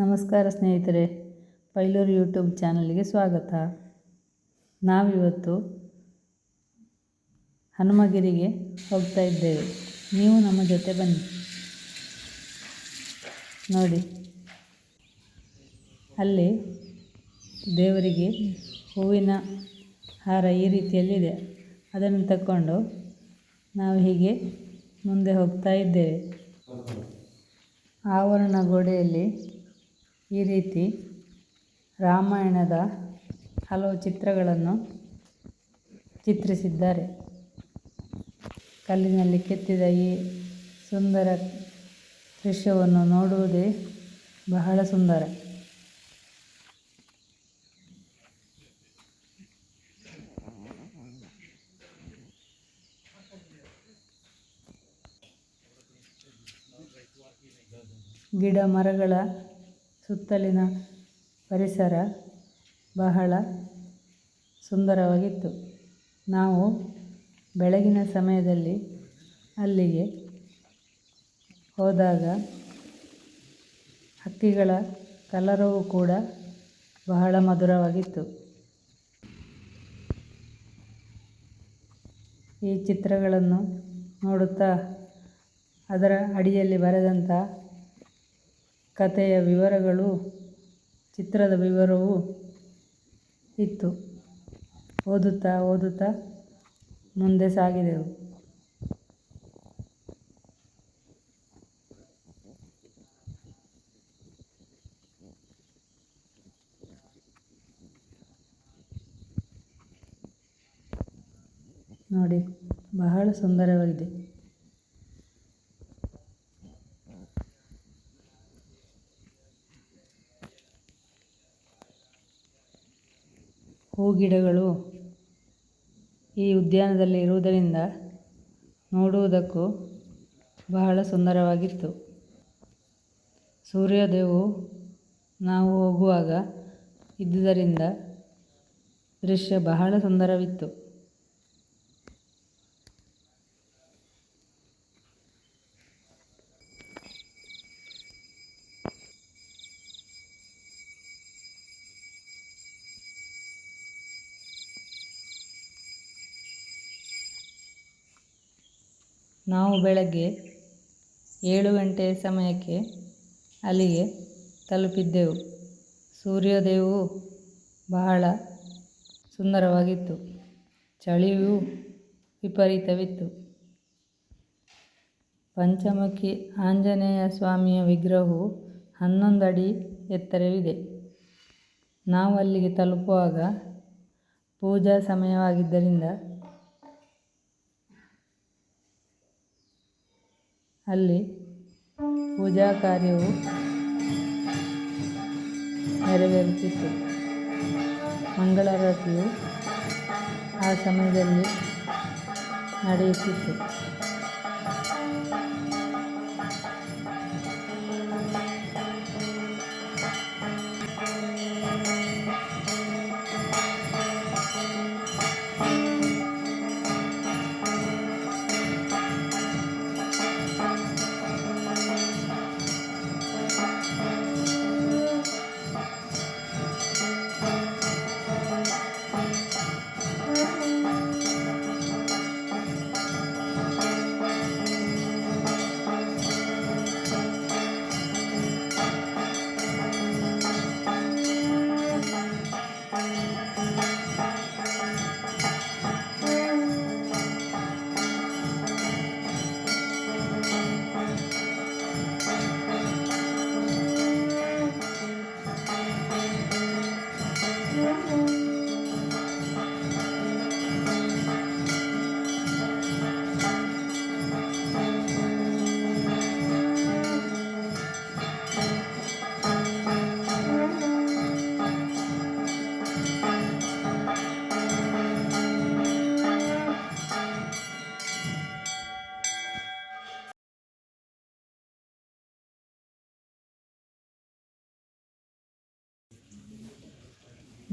ನಮಸ್ಕಾರ ಸ್ನೇಹಿತರೆ, ಪೈಲೂರು ಯೂಟ್ಯೂಬ್ ಚಾನಲ್ಗೆ ಸ್ವಾಗತ. ನಾವಿವತ್ತು ಹನುಮಗಿರಿಗೆ ಹೋಗ್ತಾ ಇದ್ದೇವೆ. ನೀವು ನಮ್ಮ ಜೊತೆ ಬನ್ನಿ. ನೋಡಿ, ಅಲ್ಲಿ ದೇವರಿಗೆ ಹೂವಿನ ಹಾರ ಈ ರೀತಿಯಲ್ಲಿದೆ ಅದನ್ನು ತಕ್ಕೊಂಡು ನಾವು ಹೀಗೆ ಮುಂದೆ ಹೋಗ್ತಾ ಇದ್ದೇವೆ. ಆವರಣ ಗೋಡೆಯಲ್ಲಿ ಈ ರೀತಿ ರಾಮಾಯಣದ ಹಲವು ಚಿತ್ರಗಳನ್ನು ಚಿತ್ರಿಸಿದ್ದಾರೆ. ಕಲ್ಲಿನಲ್ಲಿ ಕೆತ್ತಿದ ಈ ಸುಂದರ ದೃಶ್ಯವನ್ನು ನೋಡುವುದೇ ಬಹಳ ಸುಂದರ. ಗಿಡ ಮರಗಳ ಸುತ್ತಲಿನ ಪರಿಸರ ಬಹಳ ಸುಂದರವಾಗಿತ್ತು. ನಾವು ಬೆಳಗಿನ ಸಮಯದಲ್ಲಿ ಅಲ್ಲಿಗೆ ಹೋದಾಗ ಹಕ್ಕಿಗಳ ಕಲರವು ಕೂಡ ಬಹಳ ಮಧುರವಾಗಿತ್ತು. ಈ ಚಿತ್ರಗಳನ್ನು ನೋಡುತ್ತಾ ಅದರ ಅಡಿಯಲ್ಲಿ ಬರೆದಂಥ ಕಥೆಯ ವಿವರಗಳು ಚಿತ್ರದ ವಿವರವೂ ಇತ್ತು. ಓದುತ್ತಾ ಓದುತ್ತಾ ಮುಂದೆ ಸಾಗಿದೆವು. ನೋಡಿ ಬಹಳ ಸುಂದರವಾಗಿದೆ. ಹೂಗಿಡಗಳು ಈ ಉದ್ಯಾನದಲ್ಲಿ ಇರುವುದರಿಂದ ನೋಡುವುದಕ್ಕೂ ಬಹಳ ಸುಂದರವಾಗಿತ್ತು. ಸೂರ್ಯೋದಯವು ನಾವು ಹೋಗುವಾಗ ಇದ್ದುದರಿಂದ ದೃಶ್ಯ ಬಹಳ ಸುಂದರವಿತ್ತು. ನಾವು ಬೆಳಗ್ಗೆ ಏಳು ಗಂಟೆಯ ಸಮಯಕ್ಕೆ ಅಲ್ಲಿಗೆ ತಲುಪಿದ್ದೆವು. ಸೂರ್ಯೋದಯವು ಬಹಳ ಸುಂದರವಾಗಿತ್ತು. ಚಳಿಯೂ ವಿಪರೀತವಿತ್ತು. ಪಂಚಮುಖಿ ಆಂಜನೇಯ ಸ್ವಾಮಿಯ ವಿಗ್ರಹವು ಹನ್ನೊಂದು ಅಡಿ ಎತ್ತರವಿದೆ. ನಾವು ಅಲ್ಲಿಗೆ ತಲುಪುವಾಗ ಪೂಜಾ ಸಮಯವಾಗಿದ್ದರಿಂದ ಅಲ್ಲಿ ಪೂಜಾ ಕಾರ್ಯವು ನೆರವೇರುತ್ತಿತ್ತು. ಮಂಗಳಾರತಿಯು ಆ ಸಮಯದಲ್ಲಿ ನಡೆಯುತ್ತಿತ್ತು.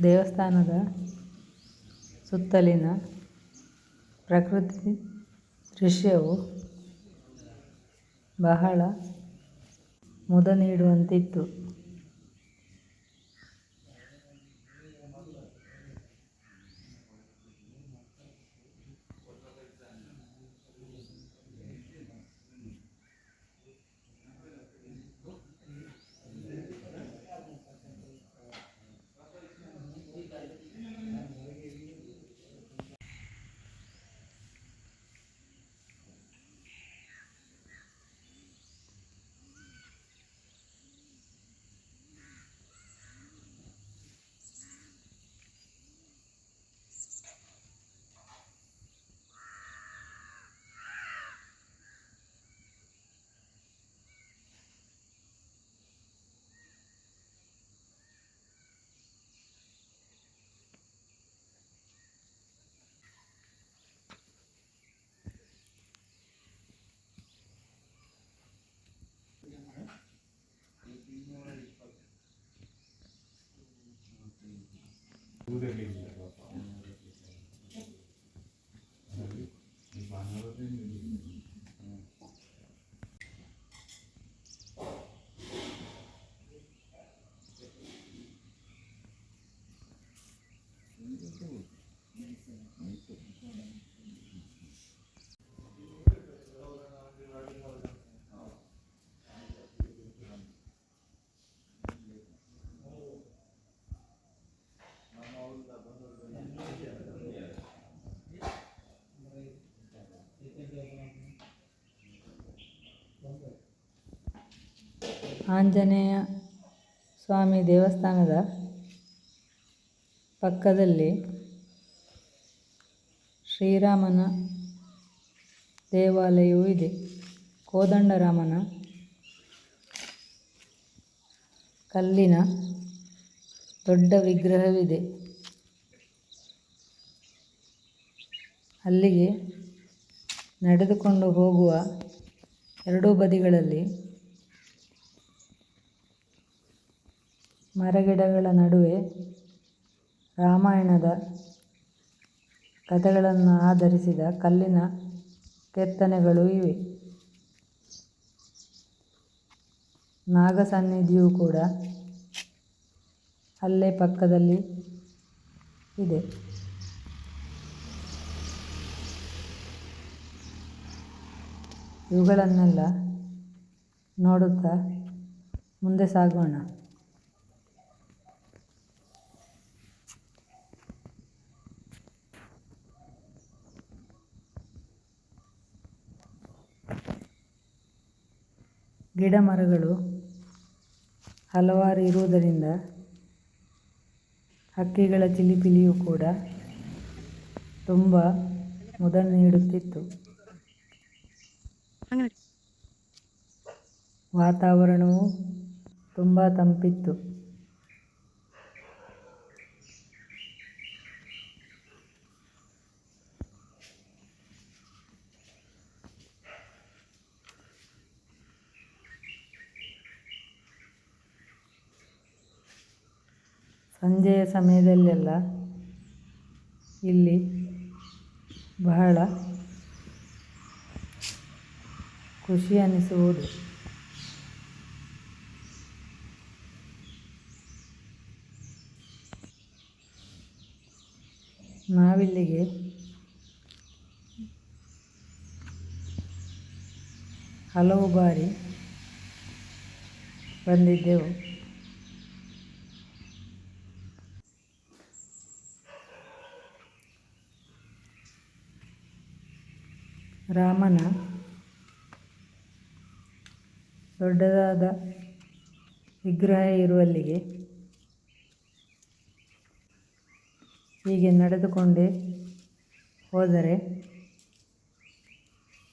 ದೇವಸ್ಥಾನದ ಸುತ್ತಲಿನ ಪ್ರಕೃತಿ ದೃಶ್ಯವು ಬಹಳ ಮುದ ನೀಡುವಂತಿತ್ತು. ಆಂಜನೇಯ ಸ್ವಾಮಿ ದೇವಸ್ಥಾನದ ಪಕ್ಕದಲ್ಲಿ ಶ್ರೀರಾಮನ ದೇವಾಲಯವೂ ಇದೆ. ಕೋದಂಡರಾಮನ ಕಲ್ಲಿನ ದೊಡ್ಡ ವಿಗ್ರಹವಿದೆ. ಅಲ್ಲಿಗೆ ನಡೆದುಕೊಂಡು ಹೋಗುವ ಎರಡೂ ಬದಿಗಳಲ್ಲಿ ಮರಗಿಡಗಳ ನಡುವೆ ರಾಮಾಯಣದ ಕಥೆಗಳನ್ನು ಆಧರಿಸಿದ ಕಲ್ಲಿನ ಕೆತ್ತನೆಗಳು ಇವೆ. ನಾಗ ಸನ್ನಿಧಿಯೂ ಕೂಡ ಅಲ್ಲೇ ಪಕ್ಕದಲ್ಲಿ ಇದೆ. ಇವುಗಳನ್ನೆಲ್ಲ ನೋಡುತ್ತಾ ಮುಂದೆ ಸಾಗೋಣ. ಗಿಡ ಮರಗಳು ಹಲವಾರು ಇರುವುದರಿಂದ ಹಕ್ಕಿಗಳ ಚಿಲಿಪಿಲಿಯು ಕೂಡ ತುಂಬ ಮುದ ನೀಡುತ್ತಿತ್ತು. ವಾತಾವರಣವು ತುಂಬ ತಂಪಿತ್ತು. ಸಂಜೆಯ ಸಮಯದಲ್ಲೆಲ್ಲ ಇಲ್ಲಿ ಬಹಳ ಖುಷಿ ಅನ್ನಿಸುವುದು ನಾವಿಲ್ಲಿಗೆ ಹಲವು ಬಾರಿ ಬಂದಿದ್ದೆವು ರಾಮನ ದೊಡ್ಡದಾದ ವಿಗ್ರಹ ಇರುವಲ್ಲಿಗೆ ಹೀಗೆ ನಡೆದುಕೊಂಡೇ ಹೋದರೆ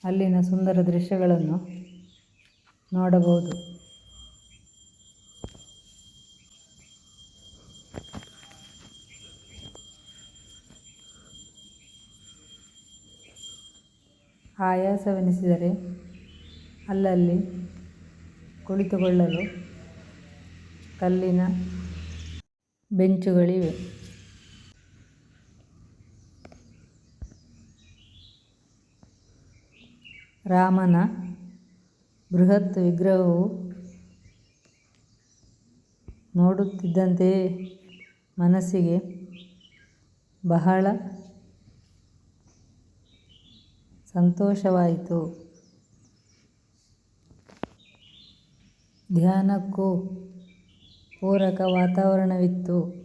ಅಲ್ಲಿನ ಸುಂದರ ದೃಶ್ಯಗಳನ್ನು ನೋಡಬಹುದು. ಆಯಾಸವೆನಿಸಿದರೆ ಅಲ್ಲಲ್ಲಿ ಕುಳಿತುಕೊಳ್ಳಲು ಕಲ್ಲಿನ ಬೆಂಚುಗಳಿವೆ. ರಾಮನ ಬೃಹತ್ ವಿಗ್ರಹವು ನೋಡುತ್ತಿದ್ದಂತೆಯೇ ಮನಸ್ಸಿಗೆ ಬಹಳ ಸಂತೋಷವಾಯಿತು. ಧ್ಯಾನಕ್ಕೂ ಪೂರಕ ವಾತಾವರಣವಿತ್ತು.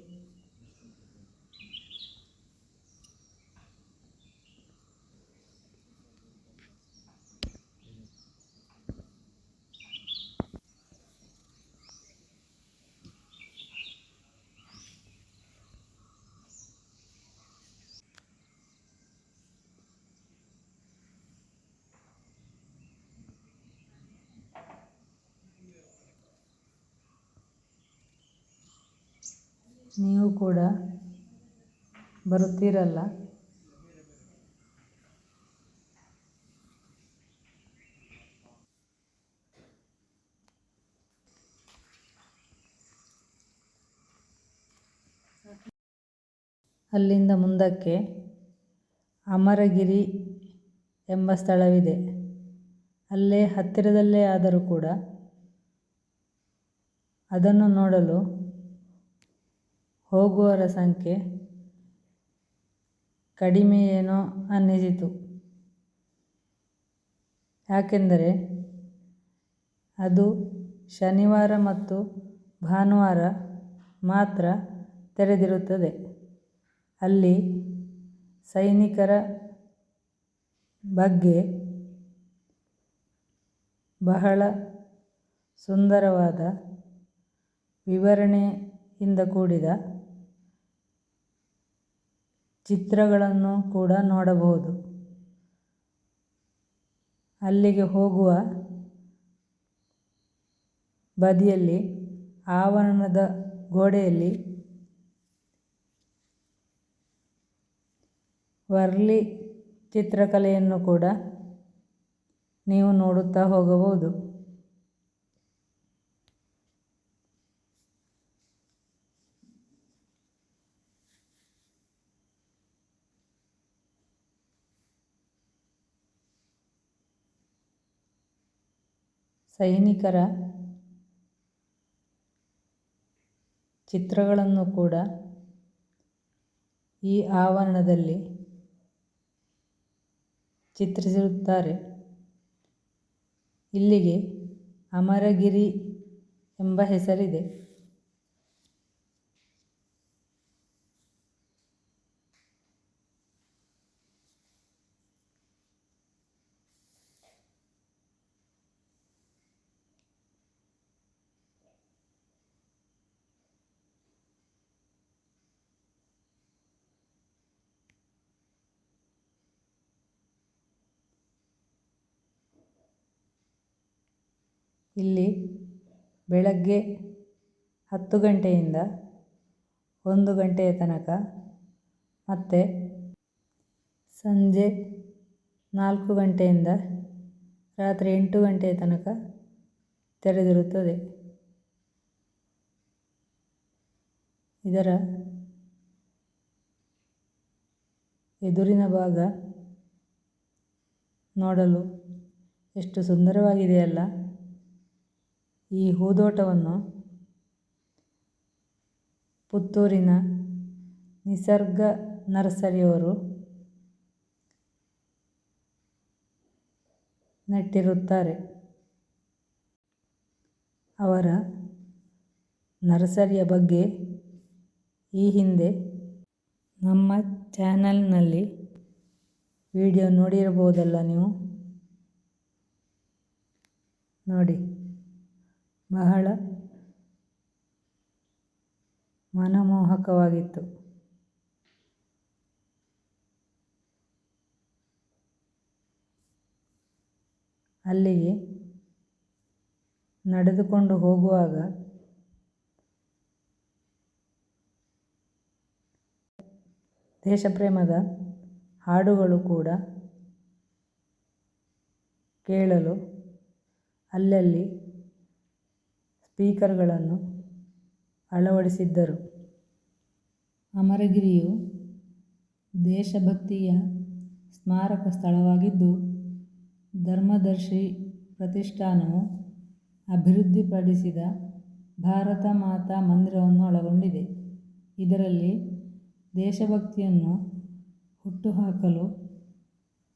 ನೀವು ಕೂಡ ಬರುತ್ತೀರಲ್ಲ. ಅಲ್ಲಿಂದ ಮುಂದಕ್ಕೆ ಅಮರಗಿರಿ ಎಂಬ ಸ್ಥಳವಿದೆ. ಅಲ್ಲೇ ಹತ್ತಿರದಲ್ಲೇ ಆದರೂ ಕೂಡ ಅದನ್ನು ನೋಡಲು ಹೋಗುವವರ ಸಂಖ್ಯೆ ಕಡಿಮೆ ಏನೋ ಅನ್ನಿಸಿತು. ಯಾಕೆಂದರೆ ಅದು ಶನಿವಾರ ಮತ್ತು ಭಾನುವಾರ ಮಾತ್ರ ತೆರೆದಿರುತ್ತದೆ. ಅಲ್ಲಿ ಸೈನಿಕರ ಬಗ್ಗೆ ಬಹಳ ಸುಂದರವಾದ ವಿವರಣೆಯಿಂದ ಕೂಡಿದ ಚಿತ್ರಗಳನ್ನು ಕೂಡ ನೋಡಬಹುದು. ಅಲ್ಲಿಗೆ ಹೋಗುವ ಬದಿಯಲ್ಲಿ ಆವರಣದ ಗೋಡೆಯಲ್ಲಿ ವರ್ಲಿ ಚಿತ್ರಕಲೆಯನ್ನು ಕೂಡ ನೀವು ನೋಡುತ್ತಾ ಹೋಗಬಹುದು. ಸೈನಿಕರ ಚಿತ್ರಗಳನ್ನು ಕೂಡ ಈ ಆವರಣದಲ್ಲಿ ಚಿತ್ರಿಸಿರುತ್ತಾರೆ. ಇಲ್ಲಿಗೆ ಅಮರಗಿರಿ ಎಂಬ ಹೆಸರಿದೆ. ಇಲ್ಲಿ ಬೆಳಗ್ಗೆ ಹತ್ತು ಗಂಟೆಯಿಂದ ಒಂದು ಗಂಟೆಯ ತನಕ ಮತ್ತು ಸಂಜೆ ನಾಲ್ಕು ಗಂಟೆಯಿಂದ ರಾತ್ರಿ ಎಂಟು ಗಂಟೆಯ ತನಕ ತೆರೆದಿರುತ್ತದೆ. ಇದರ ಎದುರಿನ ಭಾಗ ನೋಡಲು ಎಷ್ಟು ಸುಂದರವಾಗಿದೆಯಲ್ಲ. ಈ ಹೂದೋಟವನ್ನು ಪುತ್ತೂರಿನ ನಿಸರ್ಗ ನರ್ಸರಿಯವರು ನೆಟ್ಟಿರುತ್ತಾರೆ. ಅವರ ನರ್ಸರಿಯ ಬಗ್ಗೆ ಈ ಹಿಂದೆ ನಮ್ಮ ಚಾನಲ್ನಲ್ಲಿ ವಿಡಿಯೋ ನೋಡಿರಬಹುದಲ್ಲ ನೀವು? ನೋಡಿ. ಬಹಳ ಮನಮೋಹಕವಾಗಿತ್ತು. ಅಲ್ಲಿಗೆ ನಡೆದುಕೊಂಡು ಹೋಗುವಾಗ ದೇಶಪ್ರೇಮದ ಹಾಡುಗಳು ಕೂಡ ಕೇಳಲು ಅಲ್ಲಲ್ಲಿ ಸ್ಪೀಕರ್ಗಳನ್ನು ಅಳವಡಿಸಿದ್ದರು. ಅಮರಗಿರಿಯು ದೇಶಭಕ್ತಿಯ ಸ್ಮಾರಕ ಸ್ಥಳವಾಗಿದ್ದು, ಧರ್ಮದರ್ಶಿ ಪ್ರತಿಷ್ಠಾನವು ಅಭಿವೃದ್ಧಿಪಡಿಸಿದ ಭಾರತ ಮಾತಾ ಮಂದಿರವನ್ನು ಒಳಗೊಂಡಿದೆ. ಇದರಲ್ಲಿ ದೇಶಭಕ್ತಿಯನ್ನು ಹುಟ್ಟುಹಾಕಲು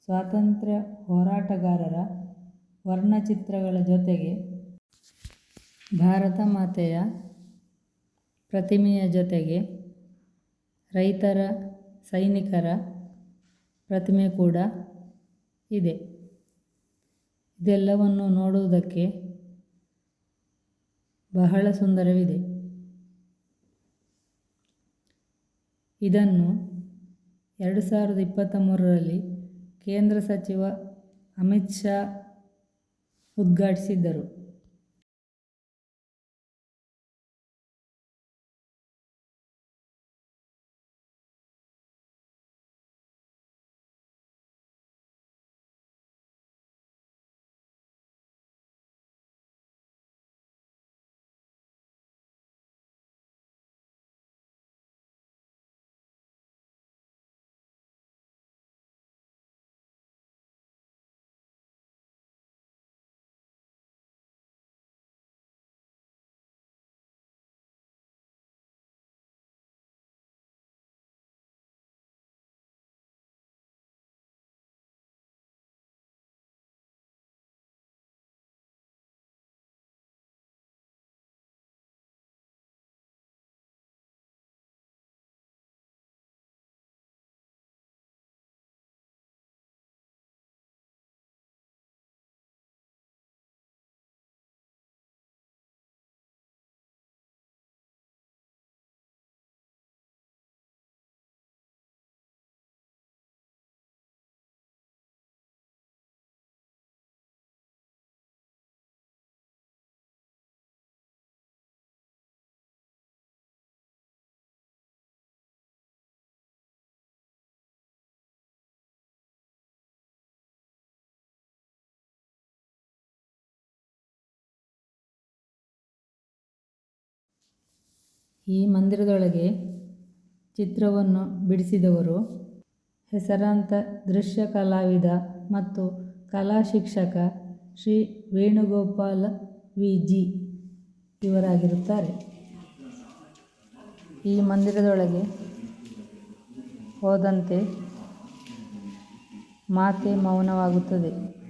ಸ್ವಾತಂತ್ರ್ಯ ಹೋರಾಟಗಾರರ ವರ್ಣಚಿತ್ರಗಳ ಜೊತೆಗೆ ಭಾರತ ಮಾತೆಯ ಪ್ರತಿಮೆಯ ಜೊತೆಗೆ ರೈತರ, ಸೈನಿಕರ ಪ್ರತಿಮೆ ಕೂಡ ಇದೆ. ಇದೆಲ್ಲವನ್ನು ನೋಡುವುದಕ್ಕೆ ಬಹಳ ಸುಂದರವಿದೆ. ಇದನ್ನು ಎರಡು ಸಾವಿರದ ಇಪ್ಪತ್ತ ಮೂರರಲ್ಲಿ ಕೇಂದ್ರ ಸಚಿವ ಅಮಿತ್ ಶಾ ಉದ್ಘಾಟಿಸಿದ್ದರು. ಈ ಮಂದಿರದೊಳಗೆ ಚಿತ್ರವನ್ನು ಬಿಡಿಸಿದವರು ಹೆಸರಾಂತ ದೃಶ್ಯ ಕಲಾವಿದ ಮತ್ತು ಕಲಾ ಶಿಕ್ಷಕ ಶ್ರೀ ವೇಣುಗೋಪಾಲ ವಿ ಜಿ ಇವರಾಗಿರುತ್ತಾರೆ. ಈ ಮಂದಿರದೊಳಗೆ ಹೋದಂತೆ ಮಾತೆ ಮೌನವಾಗುತ್ತದೆ.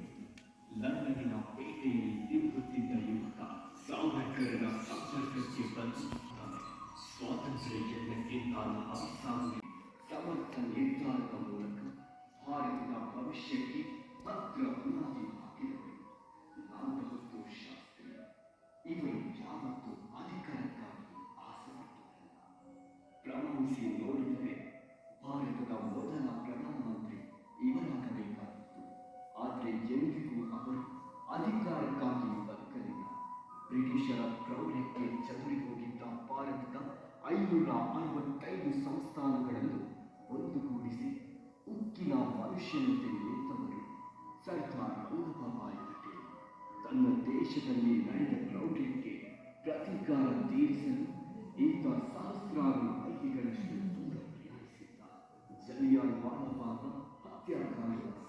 ಬ್ರಿಟಿಷರ ಕ್ರೌರ್ಯಕ್ಕೆ ಚದುರಿ ಹೋಗಿದ್ದ ಭಾರತದ ಐನೂರ ಅರವತ್ತೈದು ಸಂಸ್ಥಾನಗಳನ್ನು ಒಂದುಗೂಡಿಸಿ ಉಕ್ಕಿನ ಮನುಷ್ಯನಂತೆ ನಿಂತವರು ಸರ್ದಾರ್ ವಲ್ಲಭಭಾಯಿ ಪಟೇಲ್. ತನ್ನ ದೇಶದಲ್ಲಿ ನಡೆದ ಕ್ರೌರ್ಯಕ್ಕೆ ಪ್ರತೀಕಾರ ತೀರಿಸಲು ಈತ ಸಹಸ್ರಾರು ಮೈಲಿಗಳಷ್ಟು ದೂರ ಪ್ರಯಾಣಿಸಿದ್ದ. ಜಲಿಯಾನ್ ವಾಲಾಬಾಗ ಹತ್ಯಾಕಾಂಡದ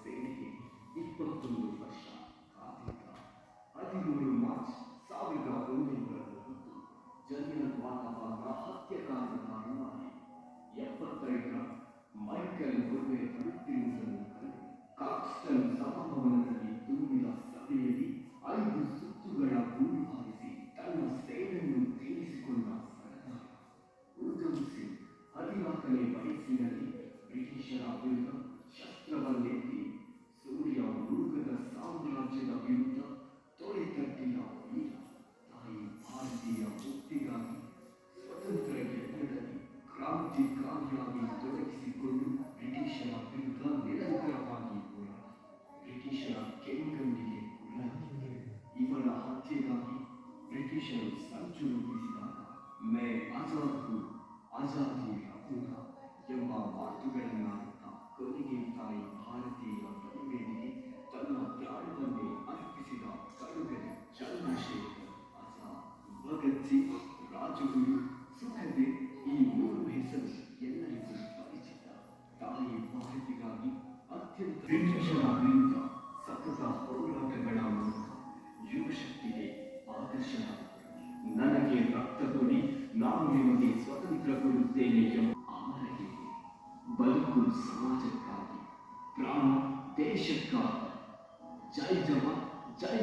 కారణమానమా ఎప్పత్రైనా మైకల్ గురువే ప్రవర్తించిన కాక్స్టన్ సమభవనం ಜೈ ಜೈ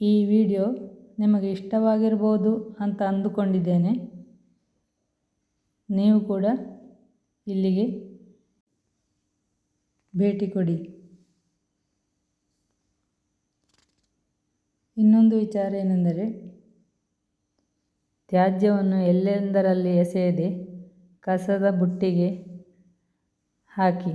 ಈ ವಿಡಿಯೋ ನಿಮಗೆ ಇಷ್ಟವಾಗಿರ್ಬೋದು ಅಂತ ಅಂದುಕೊಂಡಿದ್ದೇನೆ. ನೀವು ಕೂಡ ಇಲ್ಲಿಗೆ ಭೇಟಿ ಕೊಡಿ. ಇನ್ನೊಂದು ವಿಚಾರ ಏನೆಂದರೆ ತ್ಯಾಜ್ಯವನ್ನು ಎಲ್ಲೆಂದರಲ್ಲಿ ಎಸೆಯದೆ ಕಸದ ಬುಟ್ಟಿಗೆ ಹಾಕಿ.